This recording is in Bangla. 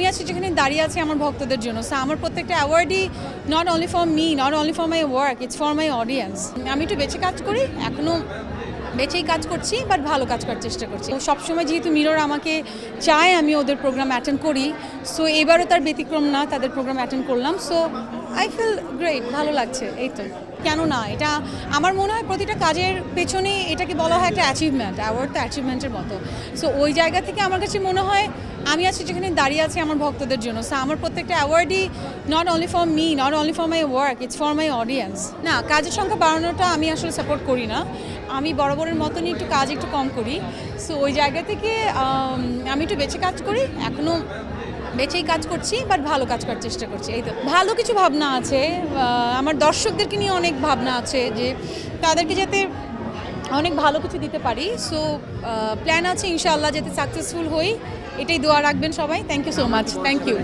আমি আছি যেখানে দাঁড়িয়ে আছি আমার ভক্তদের জন্য। সো আমার প্রত্যেকটা অ্যাওয়ার্ডই not only for me not only for my work it's for my audience আমি একটু বেঁচে কাজ করি এখনও বেঁচেই কাজ করছি বাট ভালো কাজ করার চেষ্টা করছি। সবসময় যেহেতু মিরর আমাকে চায়, আমি ওদের প্রোগ্রাম অ্যাটেন্ড করি। সো এবারও তার ব্যতিক্রম না, তাদের প্রোগ্রাম অ্যাটেন্ড করলাম। সো আই ফিল গ্রেট ভালো লাগছে, এই তো। কেন না, এটা আমার মনে হয় প্রতিটা কাজের পেছনে এটাকে বলা হয় একটা অ্যাচিভমেন্ট অ্যাওয়ার্ড তো অ্যাচিভমেন্টের মতো। সো ওই জায়গা থেকে আমার কাছে মনে হয় আমি আছি যেখানে দাঁড়িয়ে আছি আমার ভক্তদের জন্য। সো আমার প্রত্যেকটা অ্যাওয়ার্ডই not only for me not only for my work it's for my audience না, কাজের সংখ্যা বাড়ানোটা আমি আসলে সাপোর্ট করি না। আমি বরাবরের মতনই একটু কাজ একটু কম করি। সো ওই জায়গা থেকে আমি একটু বেঁচে কাজ করি। এখনও বেঁচেই কাজ করছি বাট ভালো কাজ করার চেষ্টা করছি। এই তো, ভালো কিছু ভাবনা আছে। আমার দর্শকদেরকে নিয়ে অনেক ভাবনা আছে যে, তাদেরকে যাতে অনেক ভালো কিছু দিতে পারি। সো প্ল্যান আছে ইনশাআল্লাহ যাতে সাকসেসফুল হই। এটাই দোয়া রাখবেন সবাই। Thank you so much thank you